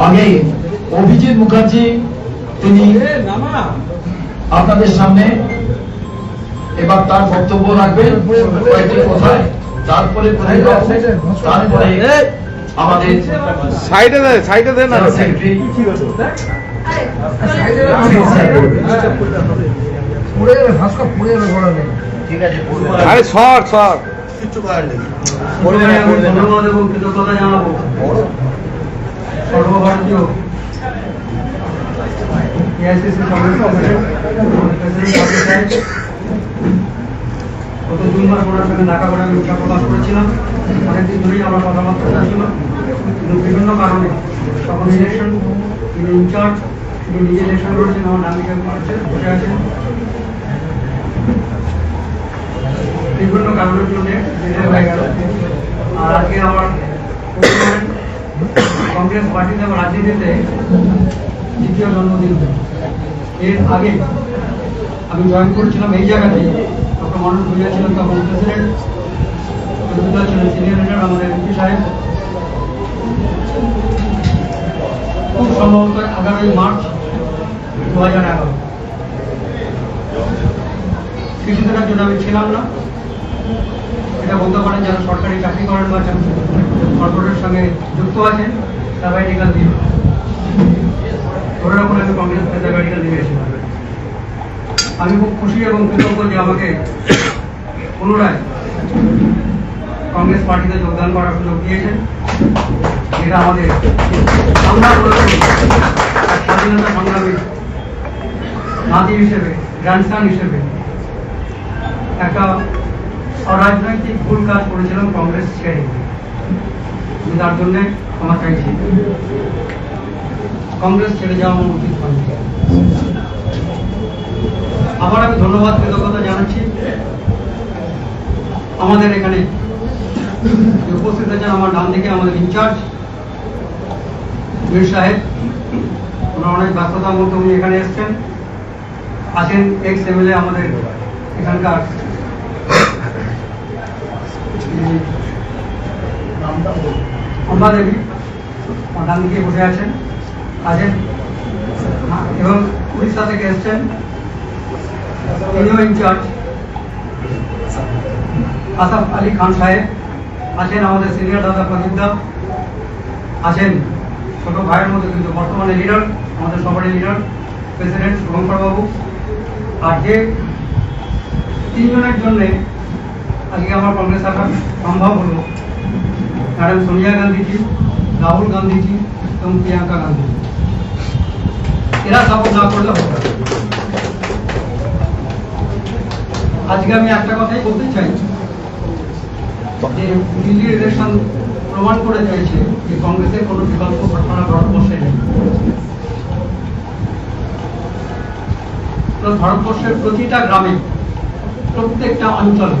Okay. Abhijit Mukherjee তিনি আপনাদের সামনে এবার তার বক্তব্য রাখবেন কয়েকটি কথায়। তারপরে তারপরে আমাদের সাইডে সাইডে দে না। সেক্রেটারি। পুড়ে যাবে ভাস্কর পুড়ে যাবে নেই। আরে শর্ট শর্ট প্রথমে আমি ধন্যবাদ এবং কৃতজ্ঞতা জানাব। সর্বভারতীয় এআইসিসি সাহেব। গত দুই মাস ওনার সঙ্গে দেখা করে আমি ইচ্ছা প্রকাশ করেছিলাম। অনেকদিন ধরেই আমার কথাবার্তা ছিল কিন্তু বিভিন্ন কারণে তখন ইলেকশন তিনি ইনচার্জ তিনি নিজে ইলেকশন করেছেন, আমার দিকে আছে বসে আছেন। বিভিন্ন কারণের জন্য হয়ে গেল। আর আজকে আমার কংগ্রেস পার্টিতে রাজনীতিতে দ্বিতীয় জন্মদিন এর আগে আমি জয়েন করেছিলাম এই জায়গাতেই। ডক্টর মনোজ ভুইয়া ছিলেন তখন প্রেসিডেন্ট ছিলেন সিনিয়র লিডার আমাদের এমপি সাহেব। খুব সম্ভবত এগারোই মার্চ দু হাজার এগারো। কিছুদিনের জন্য আমি ছিলাম না। এটা বলতে পারেন যারা সরকারি চাকরি করেন বা কর্পোরেটের সঙ্গে যুক্ত আছেন সাবাইটিক্যাল দিয়ে রাখুন আমি কংগ্রেস সাবাইটিক্যাল দিয়েছিলাম আমি খুব খুশি এবং কৃতজ্ঞ যে আমাকে পুনরায় কংগ্রেস পার্টিতে যোগদান করার সুযোগ দিয়েছেন। এটা আমাদের স্বাধীনতা সংগ্রামী নাতি হিসেবে গ্র্যান্ডসান হিসেবে একটা অরাজনৈতিক ভুল কাজ করেছিলাম কংগ্রেস ছেড়ে তার জন্য ক্ষমা চাইছি। কংগ্রেস ছেড়ে যাওয়া আমার উচিত হয়নি আবার আমি ধন্যবাদ কৃতজ্ঞতা জানাচ্ছি। আমাদের এখানে উপস্থিত আছেন আমার ডান দিকে আমাদের ইনচার্জ মীর সাহেব। ওনার অনেক ব্যস্ততার মধ্যে উনি এখানে এসছেন। আছেন এক্স এমএলএ আমাদের এখানকার অম্বা দেবী আমার ডান দিকে বসে আছেন। আছেন এবং উড়িষ্যা থেকে এসছেন। ইনচার্জ আসাফ আলী খান সাহেব আছেন আমাদের সিনিয়র দাদা প্রদীপ দা। আছেন ছোট ভাইয়ের মধ্যে কিন্তু বর্তমানে লিডার আমাদের সবারই লিডার প্রেসিডেন্ট শুভঙ্কর বাবু। আর যে তিনজনের জন্যে আজকে আমার কংগ্রেস থাকা সম্ভব হলো, ম্যাডাম সোনিয়া গান্ধীজি। রাহুল গান্ধীজি এবং প্রিয়াঙ্কা গান্ধী এরা সাপোর্ট না করলে হবে আজকে আমি একটা কথাই বলতে চাই যে দিল্লির ইলেকশন প্রমাণ করে দিয়েছে যে কংগ্রেসের কোনো বিকল্প ঘটনা ভারতবর্ষে নেই ভারতবর্ষের প্রতিটা গ্রামে প্রত্যেকটা অঞ্চলে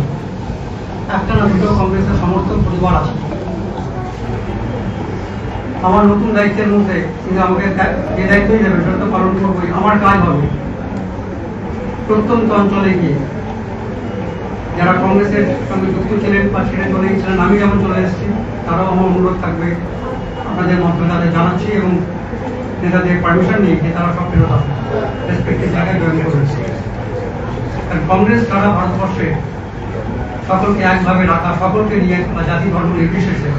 একটা না দুটো কংগ্রেসের সমর্থক পরিবার আছে। আমার নতুন দায়িত্বের মধ্যে, কিন্তু আমাকে যে দায়িত্বই দেবেন সেটা পালন করবোই। আমার কাজ হবে। প্রত্যন্ত অঞ্চলে গিয়ে। যারা কংগ্রেসের সঙ্গে যুক্ত ছিলেন বা ছেড়ে চলে গেছিলেন আমি যেমন চলে এসেছি, তারাও আমার অনুরোধ থাকবে। আপনাদের মাধ্যমে তাদের জানাচ্ছি এবং নেতাদের পারমিশন নিয়ে তারা সব ফেরত রেসপেক্টিভ জায়গায় জয়েন করেছে কারণ কংগ্রেস সারা ভারতবর্ষে সকলকে একভাবে রাখা, সকলকে নিয়ে জাতি ধর্ম নির্বিশেষে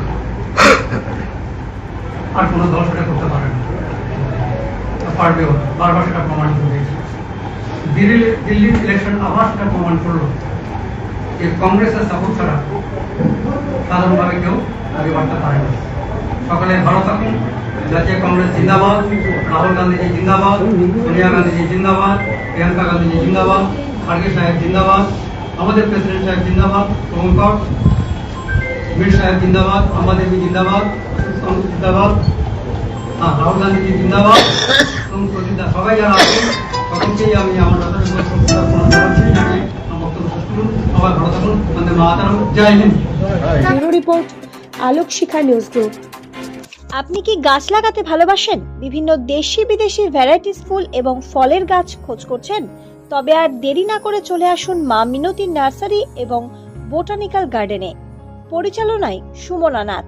আর কোনো দল সেটা করতে পারে না। পারবেও বারবার সেটা প্রমাণিত হয়েছে দিল্লি দিল্লির ইলেকশন আবার সেটা প্রমাণ করল যে কংগ্রেসের সাপোর্ট ছাড়া সাধারণভাবে কেউ আগে বাড়তে পারে না। সকলে ভালো থাকুন জাতীয় কংগ্রেস জিন্দাবাদ, রাহুল গান্ধীজি জিন্দাবাদ, সোনিয়া গান্ধীজি জিন্দাবাদ, প্রিয়াঙ্কা গান্ধীজি জিন্দাবাদ খার্গে সাহেব জিন্দাবাদ, আমাদের প্রেসিডেন্ট সাহেব জিন্দাবাদ শুভঙ্কর মীর সাহেব জিন্দাবাদ আম্বা দেবী জিন্দাবাদ জিন্দাবাদ। হ্যাঁ রাহুল গান্ধীজি জিন্দাবাদ। এবং প্রতিটা সবাই যারা আছেন সকলকেই আমি আমার যথাযথ প্রণাম জানাচ্ছি। বক্তব্য শেষ করুন। সবাই ভালো থাকুন। আমাদের Mataram. Jai Hind. Report Alok Shikha news group আপনি কি গাছ লাগাতে ভালোবাসেন? বিভিন্ন দেশি বিদেশি ভ্যারাইটিস ফুল এবং ফলের গাছ খোঁজ করছেন? তবে আর দেরি না করে চলে আসুন মা মিনতি নার্সারি এবং বোটানিক্যাল গার্ডেনে। পরিচালনায় সুমনা নাথ।